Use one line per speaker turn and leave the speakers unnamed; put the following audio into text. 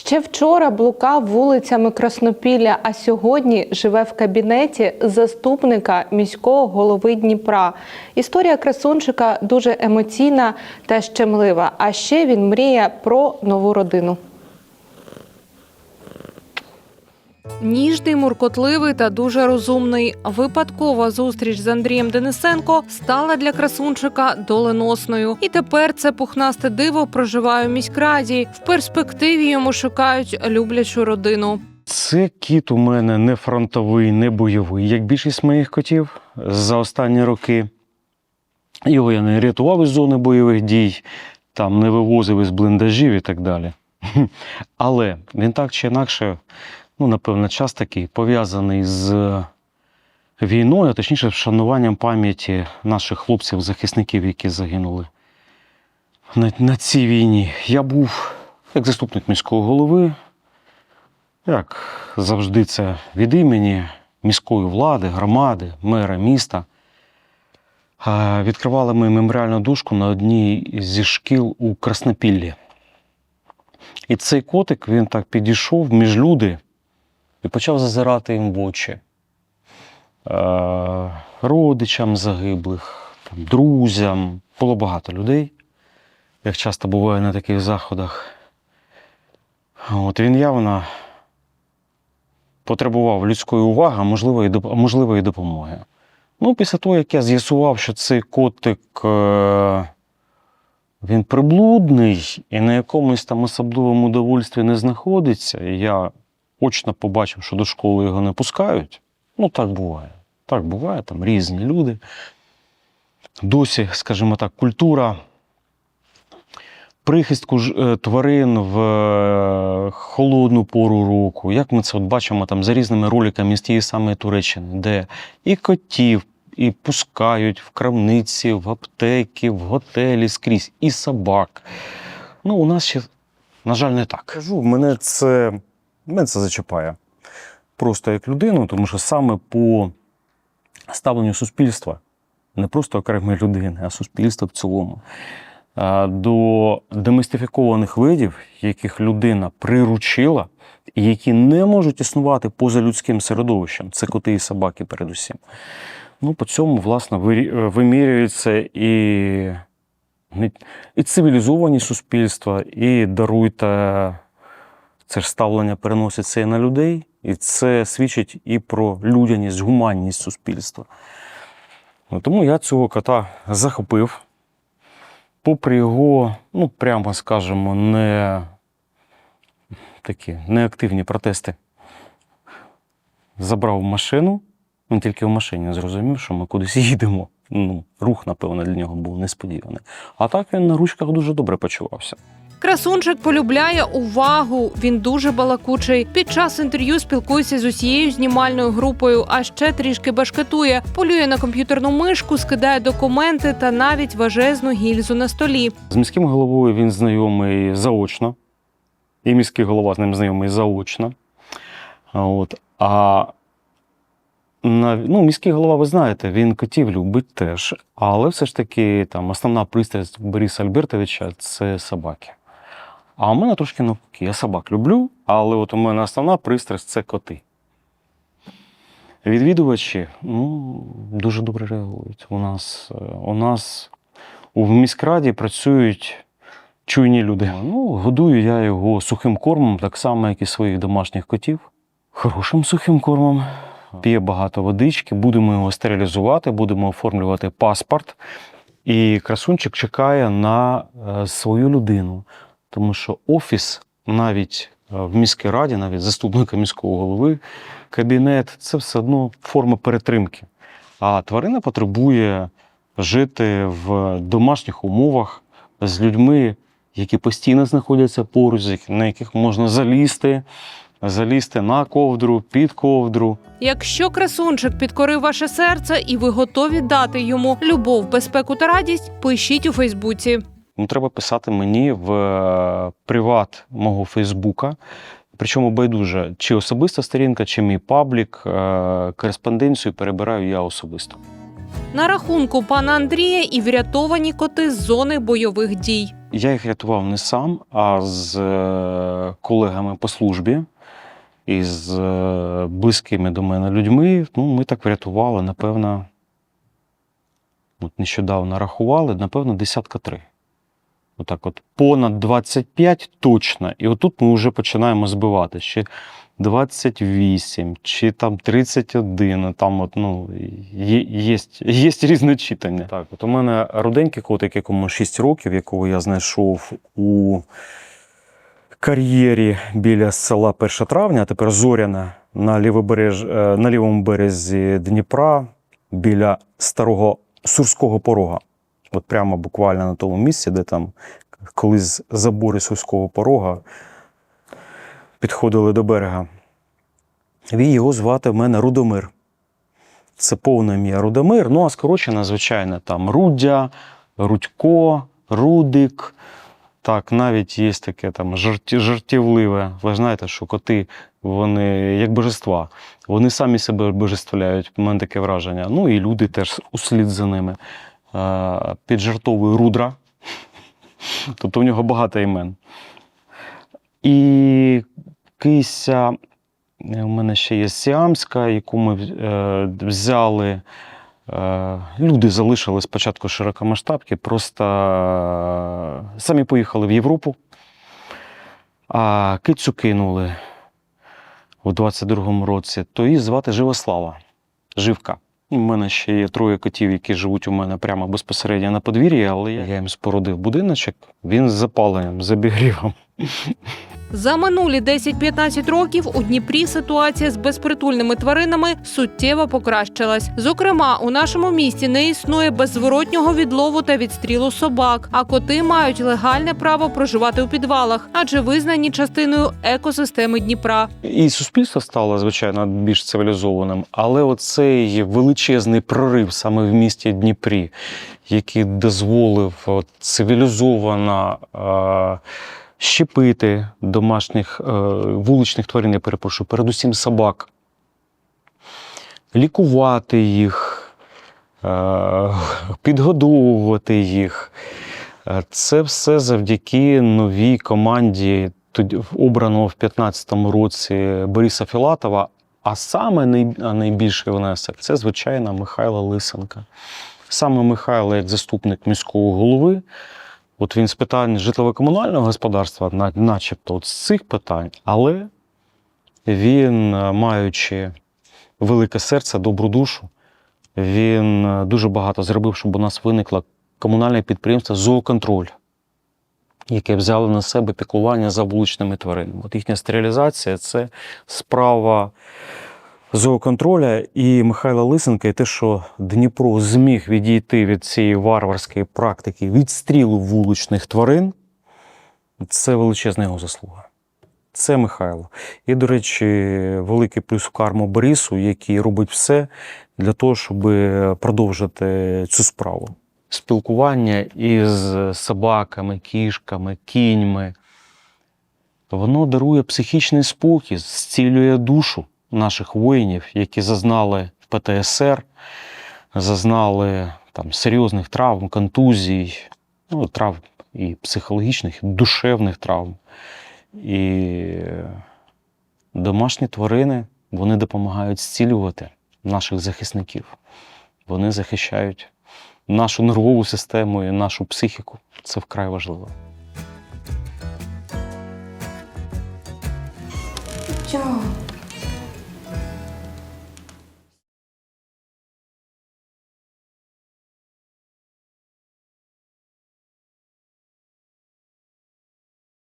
Ще вчора блукав вулицями Краснопілля, а сьогодні живе в кабінеті заступника міського голови Дніпра. Історія красунчика дуже емоційна та щемлива. А ще він мріє про нову родину. Ніжний, муркотливий та дуже розумний. Випадкова зустріч з Андрієм Денисенко стала для красунчика доленосною. І тепер це пухнасте диво проживає у міськраді. В перспективі йому шукають люблячу родину.
Це кіт у мене не фронтовий, не бойовий, як більшість моїх котів за останні роки. Його я не рятував із зони бойових дій, там не вивозив із бліндажів і так далі. Але він так чи інакше, ну, напевно, час такий пов'язаний з війною, а точніше, вшануванням пам'яті наших хлопців-захисників, які загинули на, на цій війні. Я був як заступник міського голови, як завжди, це від імені міської влади, громади, мера міста. Відкривали ми меморіальну дошку на одній зі шкіл у Краснопіллі. І цей котик він так підійшов між люди і почав зазирати їм в очі. Е, Родичам загиблих, друзям. Було багато людей, як часто буває на таких заходах. От він явно потребував людської уваги, а можливо, і доп- а можливо, і допомоги. Ну, після того, як я з'ясував, що цей котик е, він приблудний і на якомусь там особливому удовольстві не знаходиться, і я очно побачив, що до школи його не пускають. Ну, так буває. Так буває, там різні люди. Досі, скажімо так, культура прихистку е, тварин в е, холодну пору року. Як ми це от бачимо там за різними роликами з тієї самої Туреччини, де і котів, і пускають в крамниці, в аптеки, в готелі скрізь, і собак. Ну, у нас ще, на жаль, не так. Кажу, мене це, мене це зачіпає. Просто як людину, тому що саме по ставленню суспільства, не просто окремої людини, а суспільства в цілому до демістифікованих видів, яких людина приручила, і які не можуть існувати поза людським середовищем. Це коти і собаки, передусім. Ну, по цьому, власне, е, вимірюється і, і цивілізовані суспільства, і даруйте. Це ж ставлення переноситься і на людей, і це свідчить і про людяність, гуманність суспільства. Ну, тому я цього кота захопив попри його, ну прямо скажемо, не такі неактивні протести, забрав машину. Він тільки в машині зрозумів, що ми кудись їдемо. Ну, рух, напевно, для нього був несподіваний. А так він на ручках дуже добре почувався.
Красунчик полюбляє увагу. Він дуже балакучий. Під час інтерв'ю спілкується з усією знімальною групою, а ще трішки башкетує, полює на комп'ютерну мишку, скидає документи та навіть важезну гільзу на столі.
З міським головою він знайомий заочно, і міський голова з ним знайомий заочно. От. А на, ну, міський голова, ви знаєте, він котів любить теж, але все ж таки там, основна пристрасть Бориса Альбертовича це собаки. А у мене трошки навпаки. Я собак люблю, але от у мене основна пристрасть це коти. Відвідувачі ну, дуже добре реагують. У нас, е, у нас у міськраді працюють чуйні люди. Ну, годую я його сухим кормом, так само, як і своїх домашніх котів. Хорошим сухим кормом. П'є багато водички, будемо його стерилізувати, будемо оформлювати паспорт. І красунчик чекає на е, свою людину. Тому що офіс навіть е, в міській раді, навіть заступника міського голови, кабінет це все одно форма перетримки. А тварина потребує жити в домашніх умовах з людьми, які постійно знаходяться поруч, на яких можна залізти, залізти на ковдру, під ковдру.
Якщо красунчик підкорив ваше серце і ви готові дати йому любов, безпеку та радість, пишіть у Фейсбуці.
Ну, треба писати мені в е, приват мого Фейсбука. Причому байдуже, чи особиста сторінка, чи мій паблік. е, Кореспонденцію перебираю я особисто.
На рахунку пана Андрія і врятовані коти з зони бойових дій.
Я їх рятував не сам, а з е, колегами по службі і з близькими до мене людьми. Ну, ми так врятували, напевно, от нещодавно рахували, напевно, десятка три. Отак от понад 25 точно. І отут ми вже починаємо збивати. Ще 28 чи там 31. Там от, ну, є, є, є різне читання. Так, от у мене руденький котик, якому 6 років, якого я знайшов у кар'єрі біля села 1 травня, а тепер Зоряна на, лівобереж, е, на лівому березі Дніпра біля старого Сурського порога. От прямо буквально на тому місці, де там колись забори Сурського порога підходили до берега. Він його звати в мене Рудомир. Це повне ім'я Рудомир, ну а скорочено, звичайно, там Руддя, Рудько, Рудик. Так, навіть є таке там жарті, жартівливе. Ви знаєте, що коти, вони як божества. Вони самі себе божествляють. У мене таке враження. Ну і люди теж услід за ними. Е, Піджартовує рудра. Тобто в нього багато імен. І кися, е, у мене ще є сіамська, яку ми е, взяли. Е, Люди залишили спочатку широкомасштабки, просто е, самі поїхали в Європу, а кицю кинули у 22-му році, то її звати Живослава. Живка. У мене ще є троє котів, які живуть у мене прямо безпосередньо на подвір'ї, але я їм спорудив будиночок, він з запаленням, з обігрівом.
За минулі 10-15 років у Дніпрі ситуація з безпритульними тваринами суттєво покращилась. Зокрема, у нашому місті не існує беззворотнього відлову та відстрілу собак, а коти мають легальне право проживати у підвалах, адже визнані частиною екосистеми Дніпра.
І суспільство стало, звичайно, більш цивілізованим, але оцей величезний прорив саме в місті Дніпрі, який дозволив цивілізовано щепити домашніх е, вуличних тварин, я перепрошую, передусім собак, лікувати їх, е, підгодовувати їх. Е, Це все завдяки новій команді, обраного в 2015 році Бориса Філатова. А саме найбільший внесок це, звичайно, Михайло Лисенка. Саме Михайло, як заступник міського голови, от він з питань житлово-комунального господарства, начебто от з цих питань, але він, е, маючи велике серце, добру душу, він е, дуже багато зробив, щоб у нас виникло комунальне підприємство Зооконтроль, яке взяло на себе піклування за вуличними тваринами. От їхня стерилізація це справа зооконтроля і Михайла Лисенка, і те, що Дніпро зміг відійти від цієї варварської практики відстрілу вуличних тварин, це величезна його заслуга. Це Михайло. І, до речі, великий плюс в карму Борису, який робить все для того, щоб продовжити цю справу. Спілкування із собаками, кішками, кіньми. Воно дарує психічний спокій, зцілює душу наших воїнів, які зазнали в ПТСР, зазнали там, серйозних травм, контузій, ну, травм і психологічних, і душевних травм. І домашні тварини вони допомагають зцілювати наших захисників. Вони захищають нашу нервову систему і нашу психіку. Це вкрай важливо.
Чого?